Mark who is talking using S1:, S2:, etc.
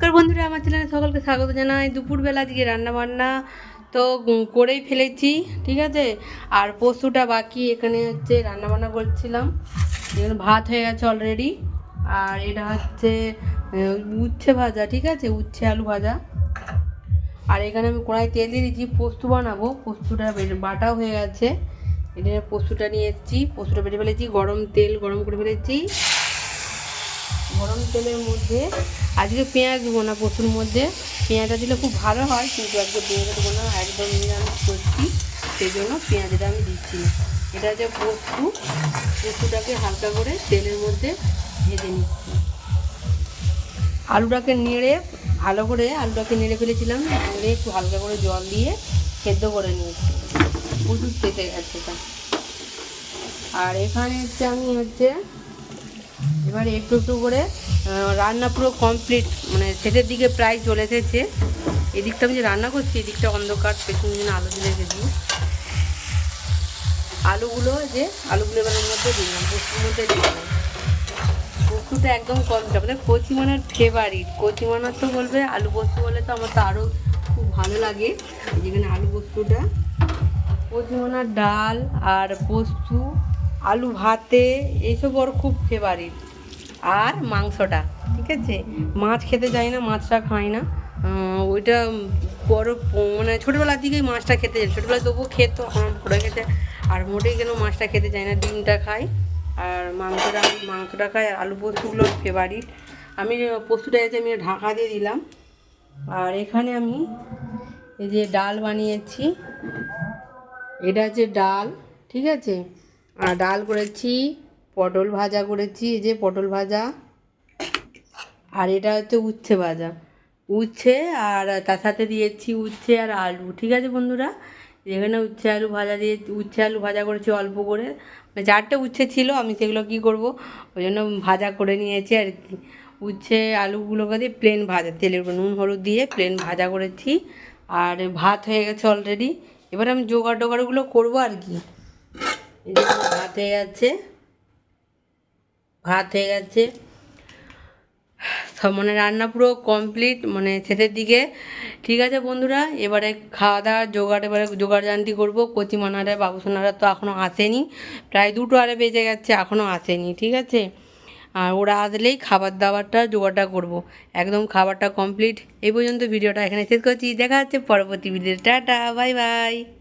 S1: নমস্কার বন্ধুরা, আমার চ্যানেলে সকলকে স্বাগত জানাই। দুপুরবেলা আজকে রান্না বান্না তো করেই ফেলেছি, ঠিক আছে? আর পশুটা বাকি, এখানে হচ্ছে রান্না বান্না করছিলাম। এখানে ভাত হয়ে গেছে অলরেডি আর এটা হচ্ছে উচ্ছে ভাজা, ঠিক আছে? উচ্ছে আলু ভাজা। আর এখানে আমি কড়াই তেল দিয়ে দিয়েছি, পোস্ত বানাবো। পোস্তটা বেটে- বাটাও হয়ে গেছে। এখানে পোস্তটা নিয়ে এসেছি, পোস্তটা বেটে ফেলেছি, গরম তেল গরম করে ফেলেছি। গরম তেলের মধ্যে আজকে পেঁয়াজ দেবো না প্রচুর মধ্যে। পেঁয়াজটা দিলে খুব ভালো হয়, কিন্তু আজকে পেঁয়াজ দেবো না, একদম নিরামিষ করছি সেই জন্য পেঁয়াজটা আমি দিচ্ছি না। এটা হচ্ছে পোস্তু, পোস্তুটাকে হালকা করে তেলের মধ্যে ভেজে নিচ্ছি। আলুটাকে নেড়ে, ভালো করে আলুটাকে নেড়ে ফেলেছিলাম, নেড়ে একটু হালকা করে জল দিয়ে সেদ্ধ করে নিয়েছি। প্রচুর পেতে গেছে আর এখানে হচ্ছে আমি হচ্ছে এবারে একটু একটু করে রান্না পুরো কমপ্লিট মানে শেষের দিকে প্রায় চলে এসেছে। এদিকটা আমি যে রান্না করছি, এদিকটা অন্ধকার, পেছন জন্য আলো দিলে রেখেছি আলুগুলো যে, আলুগুলো এবার মধ্যে দিলাম পোস্তুর মধ্যে দিলাম। পোস্তুটা একদম কম আমাদের কচিমানার ফেভারিট কচিমানার তো বলবে, আলু পোস্ত বলে তো আমার তো আরও খুব ভালো লাগে। যেখানে আলু পোস্তুটা। কচিমানার ডাল আর পোস্ত। আলু ভাতে, এইসব ওর খুব ফেভারিট আর মাংসটা, ঠিক আছে? মাছ খেতে চাই না, মাছটা খায় না। ওইটা বড় মানে ছোটোবেলার দিকেই মাছটা খেতে চাই ছোটোবেলায় তবুও খেত এখন পড়ে গেছে। আর মোটেই কেন মাছটা খেতে চাই না, ডিমটা খাই। আর মাংসটা মাংসটা খাই। আর আলু পোস্তগুলো ফেভারিট আমি পোস্তটা এসে আমি ঢাকা দিয়ে দিলাম। আর এখানে আমি এই যে ডাল বানিয়েছি। এটা হচ্ছে ডাল, ঠিক আছে? ডাল করেছি, পটল ভাজা করেছি, এই যে পটল ভাজা। আর এটা হচ্ছে উচ্ছে ভাজা। উচ্ছে আর তার সাথে দিয়েছি উচ্ছে আর আলু, ঠিক আছে বন্ধুরা? যেখানে উচ্ছে আলু ভাজা দিয়ে উচ্ছে আলু ভাজা করেছি অল্প করে। মানে চারটে উচ্ছে ছিল, আমি সেগুলো কী করব? ওই জন্য ভাজা করে নিয়েছি আর কি। উচ্ছে আলুগুলোকে দিয়ে প্লেন ভাজা, তেলের উপর নুন, হলুদ দিয়ে প্লেন ভাজা করেছি। আর ভাত হয়ে গেছে অলরেডি এবার আমি জোগাড় টোগাড়গুলো করব আর কি। ভাত হয়ে গেছে। ভাত হয়ে গেছে। সব মানে রান্না পুরো কমপ্লিট মানে শেষের দিকে। ঠিক আছে বন্ধুরা, এবারে খাওয়া দাওয়া জোগাড়, এবারে জোগাড় জানতি করব। কচিমানারা, বাবুসোনারা তো এখনও আসেনি। প্রায় দুটো আরে বেজে গেছে এখনও আসেনি, ঠিক আছে? আর ওরা আসলেই খাবার দাবারটা জোগাড়টা করব। একদম খাবারটা কমপ্লিট এই পর্যন্ত ভিডিওটা এখানে শেষ করছি। দেখা হচ্ছে পরবর্তী ভিডিও টাটা বাই বাই